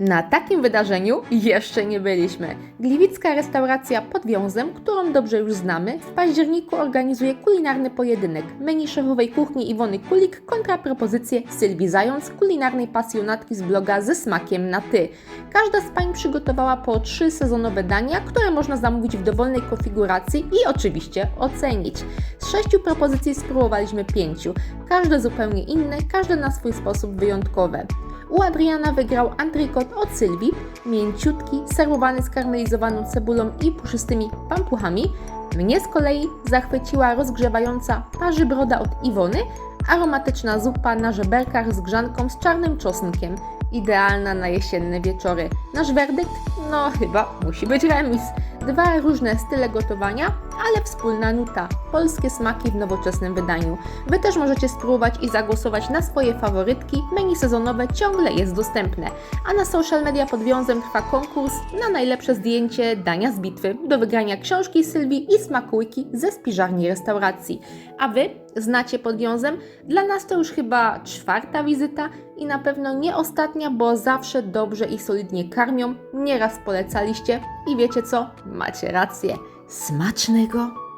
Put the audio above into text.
Na takim wydarzeniu jeszcze nie byliśmy. Gliwicka restauracja pod wiązem, którą dobrze już znamy, w październiku organizuje kulinarny pojedynek menu szefowej kuchni Iwony Kulik kontra propozycje Sylwii Zając, kulinarnej pasjonatki z bloga ze smakiem na ty. Każda z pań przygotowała po trzy sezonowe dania, które można zamówić w dowolnej konfiguracji i oczywiście ocenić. Z sześciu propozycji spróbowaliśmy pięciu, każde zupełnie inne, każde na swój sposób wyjątkowe. U Adriana wygrał antrykot od Sylwii, mięciutki, serwowany z karmelizowaną cebulą i puszystymi pampuchami. Mnie z kolei zachwyciła rozgrzewająca parzy broda od Iwony, aromatyczna zupa na żeberkach z grzanką z czarnym czosnkiem. Idealna na jesienne wieczory. Nasz werdykt? No chyba musi być remis. Dwa różne style gotowania, ale wspólna nuta. Polskie smaki w nowoczesnym wydaniu. Wy też możecie spróbować i zagłosować na swoje faworytki. Menu sezonowe ciągle jest dostępne. A na social media pod wiązem trwa konkurs na najlepsze zdjęcie dania z bitwy. Do wygrania książki Sylwii i smakołyki ze spiżarni restauracji. A Wy znacie pod wiązem? Dla nas to już chyba czwarta wizyta i na pewno nie ostatnia, bo zawsze dobrze i solidnie karmią. Nieraz polecaliście i wiecie co? Macie rację. Smacznego!